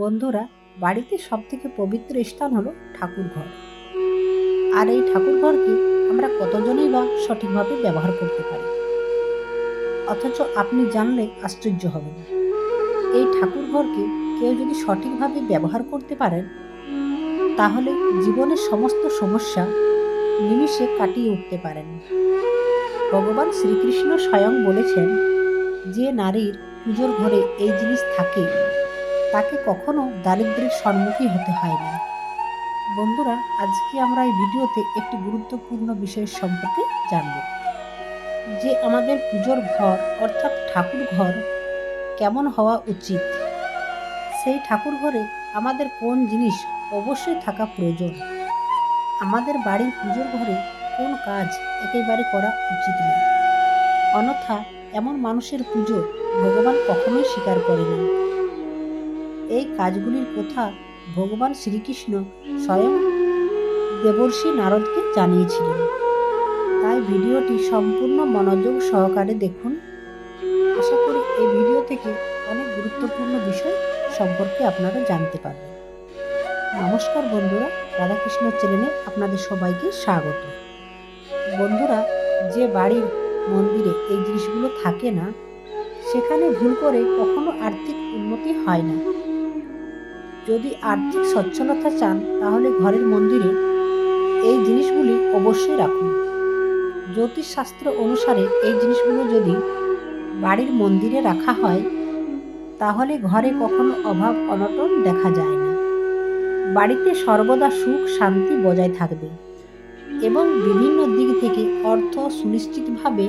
বন্ধুরা, বাড়িতে সব থেকে পবিত্র স্থান হলো ঠাকুর ঘর আর এই ঠাকুর ঘরকে আমরা কতজনই বা সঠিকভাবে ব্যবহার করতে পারি? অথচ আপনি জানলে আশ্চর্য হবেন। এই ঠাকুর ঘরকে কেউ যদি সঠিকভাবে ব্যবহার করতে পারেন, তাহলে জীবনের সমস্ত সমস্যা নিমিষে কাটিয়ে উঠতে পারেন। ভগবান শ্রীকৃষ্ণ স্বয়ং বলেছেন, যে নারীর পুজোর ঘরে এই জিনিস থাকে তাকে কখনো দারিদ্রের সম্মুখীন হতে হয় না বন্ধুরা, আজকে আমরা এই ভিডিওতে একটি গুরুত্বপূর্ণ বিষয় সম্পর্কে জানব। যে আমাদের পুজোর ঘর, অর্থাৎ ঠাকুর ঘর, কেমন হওয়া উচিত? সেই ঠাকুর ঘরে আমাদের কোন জিনিস অবশ্যই থাকা প্রয়োজন? আমাদের বাড়ির পুজোর ঘরে কোন কাজ একেবারে করা উচিত নয়? অন্যথা, এমন মানুষের পুজো ভগবান কখনোই স্বীকার করে না। এই কাজগুলির কথা ভগবান শ্রীকৃষ্ণ স্বয়ং দেবর্ষী নারদকে জানিয়েছিলেন। তাই ভিডিওটি সম্পূর্ণ মনোযোগ সহকারে দেখুন। আশা করি এই ভিডিও থেকে অনেক গুরুত্বপূর্ণ বিষয় সম্পর্কে আপনারা জানতে পারবেন। নমস্কার বন্ধুরা, রাধাকৃষ্ণ চ্যানেলে আপনাদের সবাইকে স্বাগত। বন্ধুরা, যে বাড়ির মন্দিরে এই জিনিসগুলো থাকে না, সেখানে ভুল করে কখনো আর্থিক উন্নতি হয় না। যদি আর্থিক সচ্ছলতা চান, তাহলে ঘরের মন্দিরে এই জিনিসগুলি অবশ্যই রাখুন। জ্যোতিষশাস্ত্র অনুসারে এই জিনিসগুলো যদি বাড়ির মন্দিরে রাখা হয়, তাহলে ঘরে কখনো অভাব অনটন দেখা যায় না। বাড়িতে সর্বদা সুখ শান্তি বজায় থাকবে এবং বিভিন্ন দিক থেকে অর্থ সুনিশ্চিতভাবে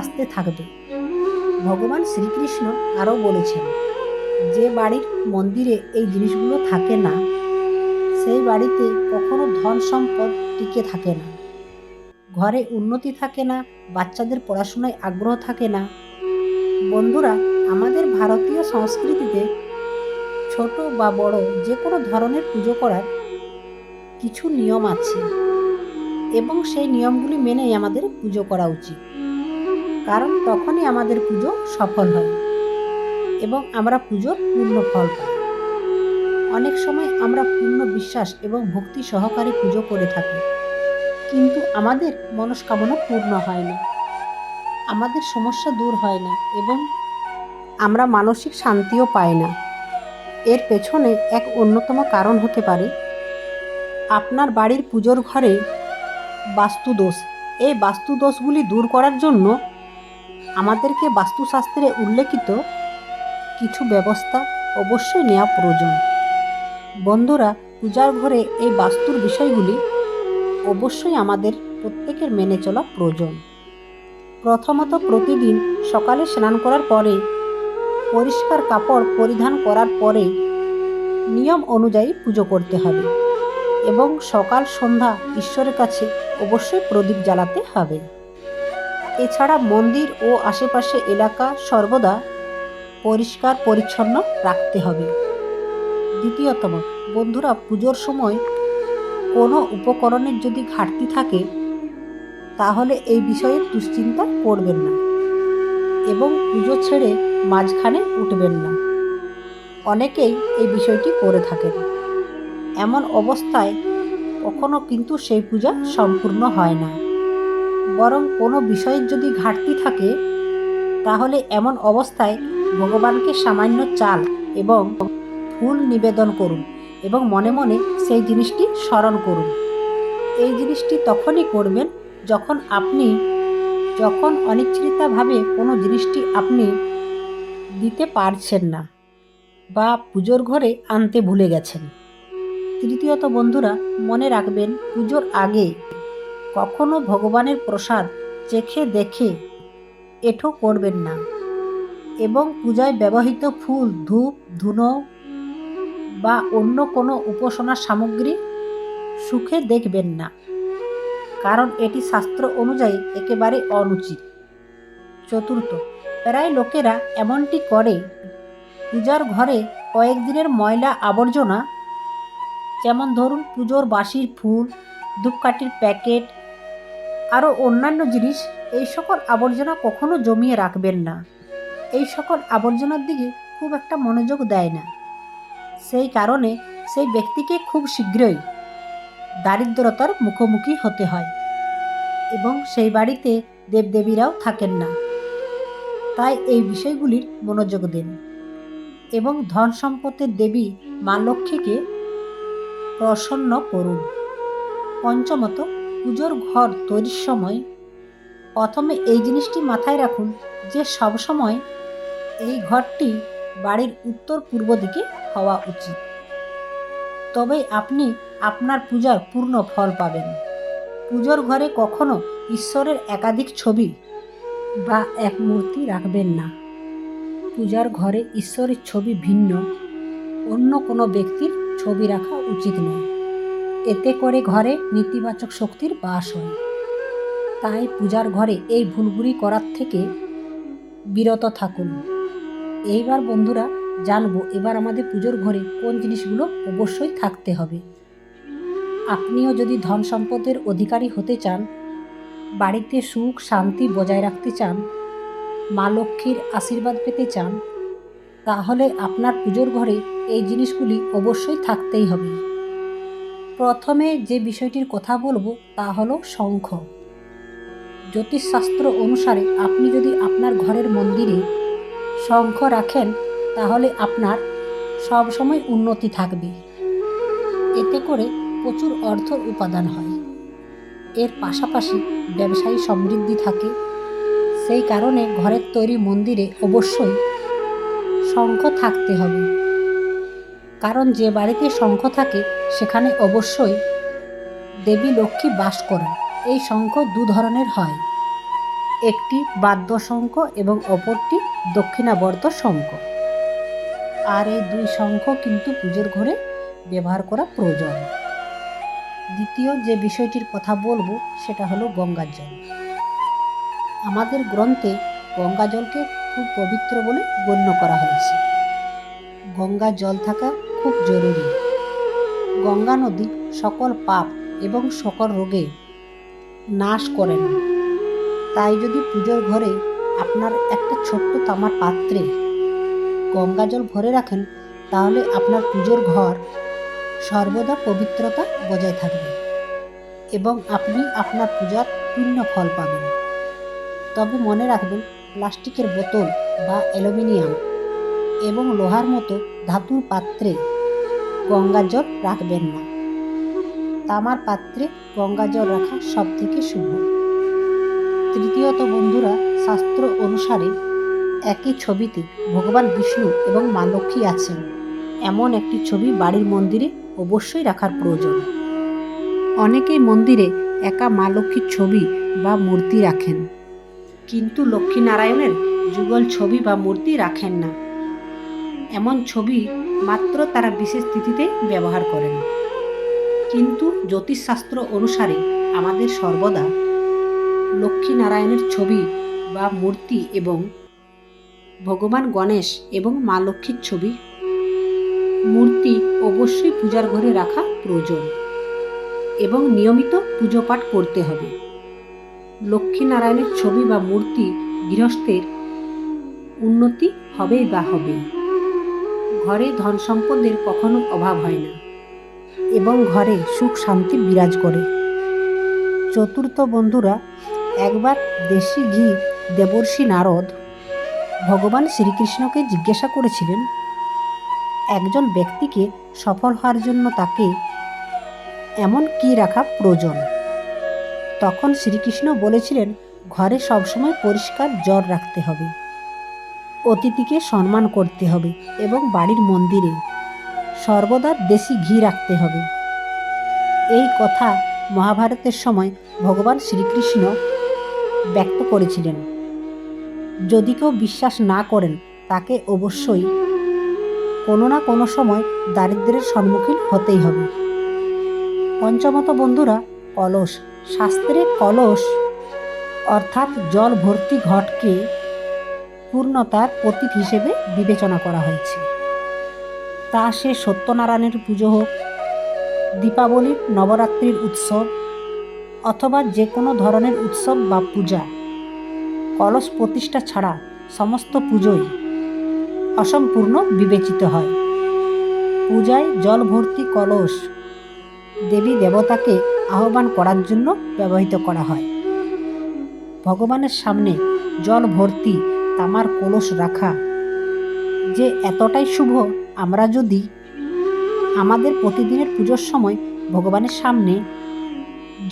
আসতে থাকবে। ভগবান শ্রীকৃষ্ণ আরও বলেছেন যে বাড়ির মন্দিরে এই জিনিসগুলো থাকে না, সেই বাড়িতে কখনো ধন সম্পদ টিকে থাকে না। ঘরে উন্নতি থাকে না, বাচ্চাদের পড়াশোনায় আগ্রহ থাকে না। বন্ধুরা, আমাদের ভারতীয় সংস্কৃতিতে ছোট বা বড় যে কোনো ধরনের পুজো করার কিছু নিয়ম আছে এবং সেই নিয়মগুলি মেনেই আমাদের পুজো করা উচিত। কারণ তখনই আমাদের পুজো সফল হয়। এবং আমরা পুজোর পূর্ণ ফল পাই। অনেক সময় আমরা পূর্ণ বিশ্বাস এবং ভক্তি সহকারে পুজো করে থাকি। কিন্তু আমাদের মনস্কামনা পূর্ণ হয় না। আমাদের সমস্যা দূর হয় না এবং আমরা মানসিক শান্তিও পাই না। এর পেছনে এক অন্যতম কারণ হতে পারে, আপনার বাড়ির পুজোর ঘরে বাস্তুদোষ। এই বাস্তুদোষগুলি দূর করার জন্য আমাদেরকে বাস্তুশাস্ত্রে উল্লেখিত কিছু ব্যবস্থা অবশ্যই নেওয়া প্রয়োজন। বন্ধুরা, পূজার ঘরে এই বাস্তুর বিষয়গুলি অবশ্যই আমাদের প্রত্যেকের মেনে চলা প্রয়োজন। প্রথমত প্রতিদিন সকালে স্নান করার পরে পরিষ্কার কাপড় পরিধান করার পরে নিয়ম অনুযায়ী পুজো করতে হবে এবং সকাল, সন্ধ্যা ঈশ্বরের কাছে অবশ্যই প্রদীপ জ্বালাতে হবে। এছাড়া মন্দির ও আশেপাশে এলাকা সর্বদা পরিষ্কার, পরিচ্ছন্ন রাখতে হবে। দ্বিতীয়তম, বন্ধুরা, পুজোর সময় কোনো উপকরণের যদি ঘাটতি থাকে, তাহলে এই বিষয়ে দুশ্চিন্তা করবেন না এবং পুজো ছেড়ে মাঝখানে উঠবেন না। অনেকেই এই বিষয়টি করে থাকেন। এমন অবস্থায় কখনো কিন্তু সেই পূজা সম্পূর্ণ হয় না। বরং কোনো বিষয়ের যদি ঘাটতি থাকে, তাহলে এমন অবস্থায় ভগবানকে সামান্য চাল এবং ফুল নিবেদন করুন এবং মনে মনে সেই জিনিসটি স্মরণ করুন। এই জিনিসটি তখনই করবেন যখন আপনি, যখন অনিচ্ছাভাবে কোনো জিনিসটি আপনি দিতে পারছেন না বা পুজোর ঘরে আনতে ভুলে গেছেন। তৃতীয়ত বন্ধুরা, মনে রাখবেন পুজোর আগে কখনো ভগবানের প্রসাদ চেখে দেখে এঠো করবেন না। এবং পূজায় ব্যবহৃত ফুল, ধূপ, ধুনো বা অন্য কোনো উপাসনা সামগ্রী সুখে দেখবেন না, কারণ এটি শাস্ত্র অনুযায়ী একেবারে অনুচিত। চতুর্থ, প্রায় লোকেরা এমনটি করে। পূজার ঘরে কয়েকদিনের ময়লা আবর্জনা, যেমন ধরুন পুজোর বাসির ফুল, ধূপকাঠির প্যাকেট, আরও অন্যান্য জিনিস, এই সকল আবর্জনা কখনো জমিয়ে রাখবেন না। এই সকল আবর্জনার দিকে খুব একটা মনোযোগ দেয় না। সেই কারণে সেই ব্যক্তিকে খুব শীঘ্রই দারিদ্রতার মুখোমুখি হতে হয় এবং সেই বাড়িতে দেবদেবীরাও থাকেন না। তাই এই বিষয়গুলির মনোযোগ দিন এবং ধন সম্পদের দেবী মা লক্ষ্মীকে প্রসন্ন করুন। পঞ্চমত, পুজোর ঘর তৈরির সময় প্রথমে এই জিনিসটি মাথায় রাখুন যে সবসময় এই ঘরটি বাড়ির উত্তর পূর্ব দিকে হওয়া উচিত। তবে আপনি আপনার পূজার পূর্ণ ফল পাবেন। পুজোর ঘরে কখনো ঈশ্বরের একাধিক ছবি বা এক মূর্তি রাখবেন না। পূজার ঘরে ঈশ্বরের ছবি ভিন্ন, অন্য কোনো ব্যক্তির ছবি রাখা উচিত নয়। এতে করে ঘরে নেতিবাচক শক্তির বাস হয়। তাই পূজার ঘরে এই ভুলগুলি করার থেকে বিরত থাকুন। এইবার বন্ধুরা জানব এবার আমাদের পুজোর ঘরে কোন জিনিসগুলো অবশ্যই থাকতে হবে। আপনিও যদি ধন সম্পদের অধিকারী হতে চান, বাড়িতে সুখ শান্তি বজায় রাখতে চান, মা লক্ষ্মীর আশীর্বাদ পেতে চান, তাহলে আপনার পুজোর ঘরে এই জিনিসগুলি অবশ্যই থাকতেই হবে। প্রথমে যে বিষয়টির কথা বলব তা হলো শঙ্খ। জ্যোতিষশাস্ত্র অনুসারে আপনি যদি আপনার ঘরের মন্দিরে শঙ্খ রাখেন, তাহলে আপনার সব সময় উন্নতি থাকবে। এতে করে প্রচুর অর্থ উপাদান হয়। এর পাশাপাশি ব্যবসায়ী সমৃদ্ধি থাকে। সেই কারণে ঘরের তৈরি মন্দিরে অবশ্যই শঙ্খ থাকতে হবে। কারণ যে বাড়িতে শঙ্খ থাকে, সেখানে অবশ্যই দেবী লক্ষ্মী বাস করেন। এই শঙ্খ দু ধরনের হয়। একটি বাদ্য শঙ্খ এবং অপরটি দক্ষিণাবর্ত শঙ্খ। আর এই দুই শঙ্খ কিন্তু পুজোর ঘরে ব্যবহার করা প্রয়োজন। দ্বিতীয় যে বিষয়টির কথা বলব, সেটা হলো গঙ্গার জল। আমাদের গ্রন্থে গঙ্গা জলকে খুব পবিত্র বলে গণ্য করা হয়েছে। গঙ্গা জল থাকা খুব জরুরি। গঙ্গা নদী সকল পাপ এবং সকল রোগে নাশ করেন তাই যদি পুজোর ঘরে আপনার একটা ছোট্ট তামার পাত্রে গঙ্গা জল ভরে রাখেন, তাহলে আপনার পুজোর ঘর সর্বদা পবিত্রতা বজায় থাকবে এবং আপনি আপনার পূজার পূর্ণ ফল পাবেন। তবে মনে রাখবেন, প্লাস্টিকের বোতল বা অ্যালুমিনিয়াম এবং লোহার মতো ধাতুর পাত্রে গঙ্গা জল রাখবেন না। তামার পাত্রে গঙ্গা জল রাখা সবথেকে শুভ। তৃতীয়ত বন্ধুরা, শাস্ত্র অনুসারে একই ছবিতে ভগবান বিষ্ণু এবং মা লক্ষ্মী আছেন। এমন একটি ছবি বাড়ির মন্দিরে অবশ্যই রাখার প্রয়োজন। অনেকেই মন্দিরে একা মা লক্ষ্মীর ছবি বা মূর্তি রাখেন। কিন্তু লক্ষ্মীনারায়ণের যুগল ছবি বা মূর্তি রাখেন না। এমন ছবি মাত্র তারা বিশেষ তিথিতে ব্যবহার করেন। কিন্তু জ্যোতিষশাস্ত্র অনুসারে আমাদের সর্বদা লক্ষ্মীনারায়ণের ছবি বা মূর্তি এবং ভগবান গণেশ এবং মা লক্ষ্মীর ছবি। মূর্তি অবশ্যই পূজার ঘরে রাখা প্রয়োজন এবং নিয়মিত পুজো পাঠ করতে হবে। লক্ষ্মীনারায়ণের ছবি বা মূর্তি গৃহস্থের উন্নতি হবেই বা হবে। ঘরে ধন সম্পদের কখনো অভাব হয় না এবং ঘরে সুখ শান্তি বিরাজ করে। চতুর্থ বন্ধুরা একবার দেশি ঘি দেবর্ষী নারদ ভগবান শ্রীকৃষ্ণকে জিজ্ঞাসা করেছিলেন, একজন ব্যক্তিকে সফল হওয়ার জন্য তাকে এমন কি রাখা প্রয়োজন? তখন শ্রীকৃষ্ণ বলেছিলেন, ঘরে সবসময় পরিষ্কার জ্বর রাখতে হবে, অতিথিকে সম্মান করতে হবে এবং বাড়ির মন্দিরে সর্বদা দেশি ঘি রাখতে হবে। এই কথা মহাভারতের সময় ভগবান শ্রীকৃষ্ণ ব্যক্ত করেছিলেন। যদি কেউ বিশ্বাস না করেন, তাকে অবশ্যই কোনো না কোনো সময় দারিদ্রের সম্মুখীন হতেই হবে। পঞ্চমত বন্ধুরা, কলস। শাস্ত্রে কলস অর্থাৎ জল ভর্তি ঘটকে পূর্ণতার প্রতীক হিসেবে বিবেচনা করা হয়েছে। তা সে সত্যনারায়ণের পুজো হোক, দীপাবলির নবরাত্রির উৎসব অথবা যে কোনো ধরনের উৎসব বা পূজা। কলস প্রতিষ্ঠা ছাড়া সমস্ত পুজোই অসম্পূর্ণ বিবেচিত হয়। পূজায় জল ভর্তি কলস দেবী দেবতাকে আহ্বান করার জন্য ব্যবহৃত করা হয়। ভগবানের সামনে জল ভর্তি তামার কলস রাখা যে এতটাই শুভ, আমরা যদি আমাদের প্রতিদিনের পুজোর সময় ভগবানের সামনে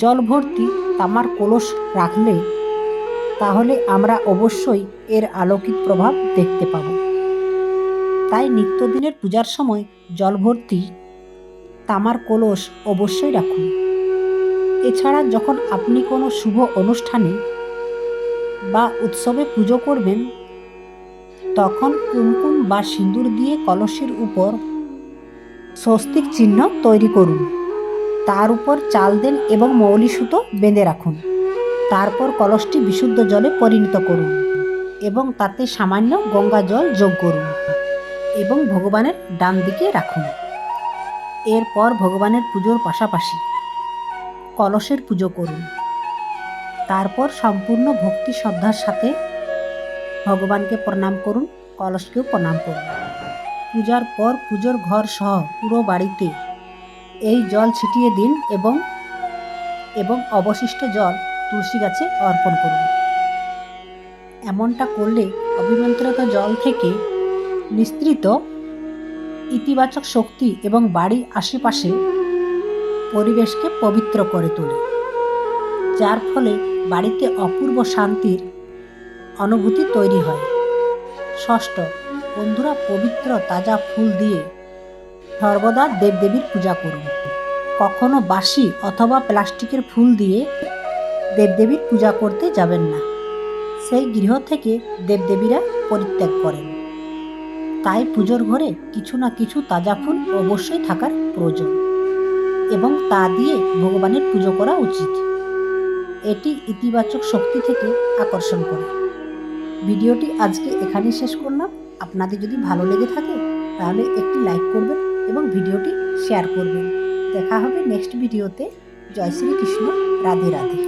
জল ভর্তি তামার কলস রাখলে তাহলে আমরা অবশ্যই এর আলোকিত প্রভাব দেখতে পাব। তাই নিত্যদিনের পূজার সময় জল ভর্তি তামার কলস অবশ্যই রাখুন। এছাড়া যখন আপনি কোনো শুভ অনুষ্ঠানে বা উৎসবে পুজো করবেন, তখন কুমকুম বা সিঁদুর দিয়ে কলসের উপর স্বস্তিক চিহ্ন তৈরি করুন। তার উপর চাল দেন এবং মৌলি সুতো বেঁধে রাখুন। তারপর কলসটি বিশুদ্ধ জলে পরিণত করুন এবং তাতে সামান্য গঙ্গা জল যোগ করুন এবং ভগবানের ডান দিকে রাখুন। এরপর ভগবানের পুজোর পাশাপাশি কলসের পুজো করুন। তারপর সম্পূর্ণ ভক্তি শ্রদ্ধার সাথে ভগবানকে প্রণাম করুন, কলসকেও প্রণাম করুন। পূজার পর পুজোর ঘর সহ পুরো বাড়িতে এই জল ছিটিয়ে দিন এবং এবং অবশিষ্ট জল তুলসী গাছে অর্পণ করুন। এমনটা করলে অভিমন্ত্রিত জল থেকে নিঃসৃত ইতিবাচক শক্তি এবং বাড়ির আশেপাশে পরিবেশকে পবিত্র করে তোলে, যার ফলে বাড়িতে অপূর্ব শান্তির অনুভূতি তৈরি হয়। ষষ্ঠ, বন্ধুরা পবিত্র তাজা ফুল দিয়ে সর্বদা দেবদেবীর পূজা করুন। কখনো বাসি অথবা প্লাস্টিকের ফুল দিয়ে দেবদেবীর পূজা করতে যাবেন না। সেই গৃহ থেকে দেবদেবীরা পরিত্যাগ করেন। তাই পুজোর ঘরে কিছু না কিছু তাজা ফুল অবশ্যই থাকার প্রয়োজন এবং তা দিয়ে ভগবানের পুজো করা উচিত। এটি ইতিবাচক শক্তি থেকে আকর্ষণ করে। ভিডিওটি আজকে এখানেই শেষ করলাম। আপনাদের যদি ভালো লেগে থাকে, তাহলে একটি লাইক করবেন এবং ভিডিওটি শেয়ার করবেন। দেখা হবে নেক্সট ভিডিওতে। জয় শ্রীকৃষ্ণ। রাধে রাধে।